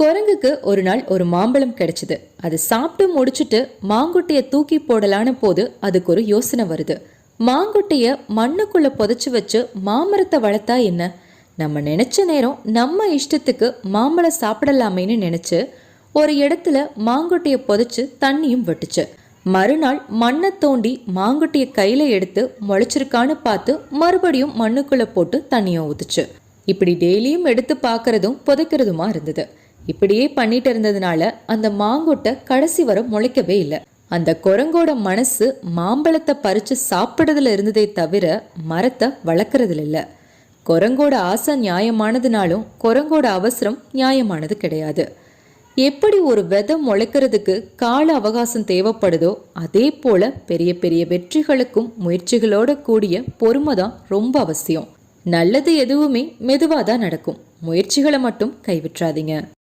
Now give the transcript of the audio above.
குரங்குக்கு ஒரு நாள் ஒரு மாம்பழம் கிடைச்சது. அது சாப்பிட்டு முடிச்சுட்டு மாங்குட்டியை தூக்கி போடலான போது அதுக்கு ஒரு யோசனை வருது. மாங்குட்டியை மண்ணுக்குள்ள புதைச்சி வச்சு மாமரத்தை வளர்த்தா என்ன? நம்ம நினைச்ச நேரம் நம்ம இஷ்டத்துக்கு மாம்பழம் சாப்பிடலாமேன்னு நினைச்சு ஒரு இடத்துல மாங்குட்டியை புதைச்சு தண்ணியும் விட்டுச்சு. மறுநாள் மண்ணை தோண்டி மாங்குட்டிய கையில எடுத்து முளைச்சிருக்கான்னு பார்த்து மறுபடியும் மண்ணுக்குள்ள போட்டு தண்ணியை ஊத்துச்சு. இப்படி டெய்லியும் எடுத்து பார்க்கறதும் புதைக்கிறதுமா இருந்தது. இப்படியே பண்ணிட்டு இருந்ததுனால அந்த மாங்கொட்டை கடைசி வரை முளைக்கவே இல்லை. அந்த குரங்கோட மனசு மாம்பழத்தை பறிச்சு சாப்பிட்றதுல இருந்ததே தவிர மரத்தை வளர்க்கறதுல இல்லை. குரங்கோட ஆசை நியாயமானதுனாலும் குரங்கோட அவசரம் நியாயமானது கிடையாது. எப்படி ஒரு விதை முளைக்கிறதுக்கு கால அவகாசம் தேவைப்படுதோ அதே போல பெரிய பெரிய வெற்றிகளுக்கும் முயற்சிகளோட கூடிய பொறுமை தான் ரொம்ப அவசியம். நல்லது எதுவுமே மெதுவாக தான் நடக்கும். முயற்சிகளை மட்டும் கைவிட்றாதீங்க